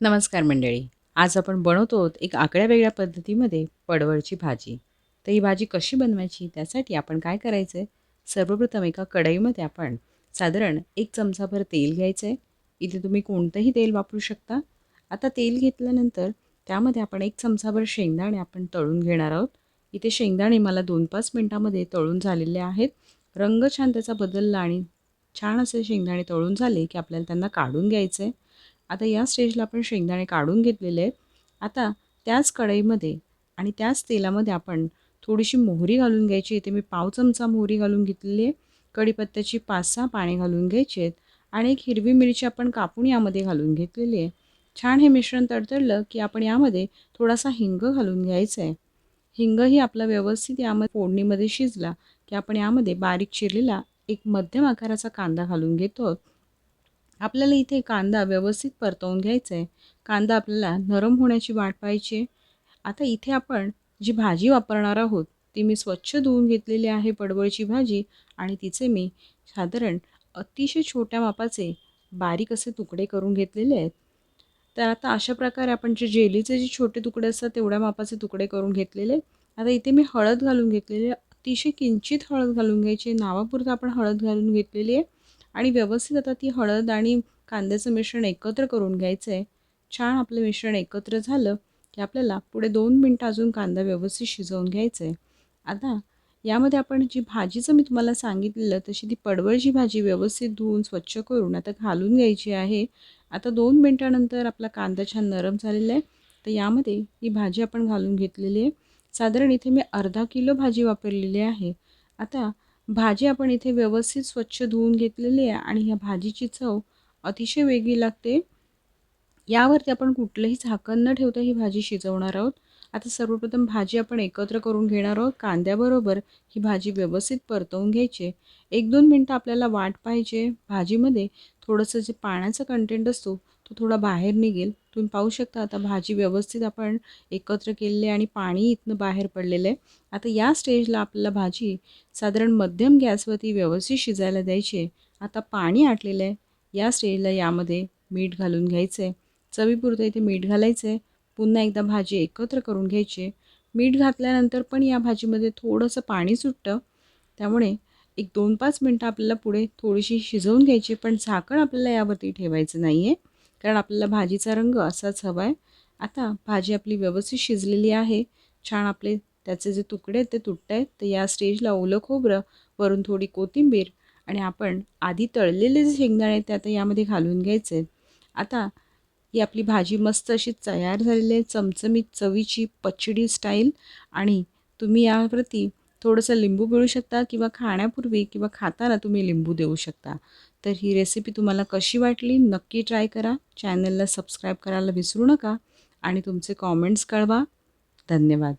नमस्कार मंडळी. आज आपण बनवतो आहोत एक आगळ्या वेगळ्या पद्धतीमध्ये पडवळची भाजी. तर ही भाजी कशी बनवायची? त्यासाठी आपण काय करायचं आहे सर्वप्रथम एका कढईमध्ये आपण साधारण एक चमचाभर तेल घ्यायचं आहे इथे तुम्ही कोणतंही तेल वापरू शकता. आता तेल घेतल्यानंतर त्यामध्ये आपण एक चमचाभर शेंगदाणे आपण तळून घेणार आहोत. इथे शेंगदाणे मला दोन पाच मिनटामध्ये तळून झालेले आहेत. रंग छान त्याचा बदलला आणि छान असे शेंगदाणे तळून झाले की आपल्याला त्यांना काढून घ्यायचं आहे आता या स्टेजला आपण शेंगदाणे काढून घेतलेले आहेत. आता त्याच कढईमध्ये आणि त्याच तेलामध्ये आपण थोडीशी मोहरी घालून घ्यायची. इथे मी पाव चमचा मोहरी घालून घेतलेली आहे. कढीपत्त्याची पाच सहा पाने घालून घ्यायची आहेत. आणि एक हिरवी मिरची आपण कापून यामध्ये घालून घेतलेली आहे. छान हे मिश्रण तडतडलं की आपण यामध्ये थोडासा हिंग घालून घ्यायचं आहे. हिंगही आपला व्यवस्थित यामध्ये फोडणीमध्ये शिजला की आपण यामध्ये बारीक चिरलेला एक मध्यम आकाराचा कांदा घालून घेतो आपल्याला इथे कांदा व्यवस्थित परतवून घ्यायचा आहे कांदा आपल्याला नरम होण्याची वाट पाहिजे आहे. आता इथे आपण जी भाजी वापरणार आहोत ती मी स्वच्छ धुवून घेतलेली आहे पडवळची भाजी आणि तिचे मी साधारण अतिशय छोट्या मापाचे बारीक असे तुकडे करून घेतलेले आहेत. तर आता अशा प्रकारे आपण जे जेलीचे जे छोटे तुकडे असतात तेवढ्या मापाचे तुकडे करून घेतलेले आता इथे मी हळद घालून घेतलेली अतिशय किंचित हळद घालून घ्यायची नावापुरतं आपण हळद घालून घेतलेली आहे. आणि व्यवस्थित आता ती हळद आणि कांद्याचं मिश्रण एकत्र करून घ्यायचं आहे छान आपलं मिश्रण एकत्र झालं की आपल्याला पुढे दोन मिनटं अजून कांदा व्यवस्थित शिजवून घ्यायचं आहे आता यामध्ये आपण जी भाजीचं मी तुम्हाला सांगितलेलं तशी ती पडवळची भाजी व्यवस्थित धुवून स्वच्छ करून आता घालून घ्यायची आहे. आता दोन मिनटानंतर आपला कांदा छान नरम झालेला आहे. तर यामध्ये ही भाजी आपण घालून घेतलेली आहे. साधारण इथे मी अर्धा किलो भाजी वापरलेली आहे. आता भाजी आपण इथे व्यवस्थित स्वच्छ धुवून घेतलेली आहे आणि ह्या भाजीची चव अतिशय वेगळी लागते. यावरती आपण कुठलंही झाकण न ठेवता ही भाजी शिजवणार आहोत. आता सर्वप्रथम भाजी आपण एकत्र करून घेणार आहोत. कांद्याबरोबर ही भाजी व्यवस्थित परतवून घ्यायची एक दोन मिनटं आपल्याला वाट पाहिजे. भाजीमध्ये थोडंसं जे पाण्याचा कंटेंट असतो तो थोडा बाहेर निघेल. तुम्ही पाहू शकता आता भाजी व्यवस्थित आपण एकत्र केलेली आहे आणि पाणी इथनं बाहेर पडलेलं आहे. आता या स्टेजला आपल्याला भाजी साधारण मध्यम गॅसवरती व्यवस्थित शिजायला द्यायची आहे. आता पाणी आटलेलं आहे. या स्टेजला यामध्ये मीठ घालून घ्यायचं आहे चवीपुरतं इथे मीठ घालायचं आहे पुन्हा एकदा भाजी एकत्र करून घ्यायची. मीठ घातल्यानंतर पण या भाजीमध्ये थोडंसं पाणी सुटतं. त्यामुळे एक दोन पाच मिनटं आपल्याला पुढे थोडीशी शिजवून घ्यायची पण झाकण आपल्याला यावरती ठेवायचं नाही आहे कारण आपल्याला भाजीचा रंग असाच हवा आहे आता भाजी आपली व्यवस्थित शिजलेली आहे. छान आपले त्याचे जे तुकडे आहेत ते तुटत आहेत. तर या स्टेजला ओलं खोबरं वरून थोडी कोथिंबीर आणि आपण आधी तळलेले जे शेंगदाणे आहेत ते आता यामध्ये घालून घ्यायचे. आहेत आता ती आपली भाजी मस्त अशी तयार झालेली आहे चमचमीत चवीची पचडी स्टाईल आणि तुम्ही यावरती थोडंसं लिंबू पिळू शकता किंवा खाण्यापूर्वी किंवा खाताना तुम्ही लिंबू देऊ शकता. तर ही रेसिपी तुम्हाला कशी वाटली नक्की ट्राय करा. चॅनलला सबस्क्राईब करायला विसरू नका. आणि तुमचे कॉमेंट्स कळवा. धन्यवाद.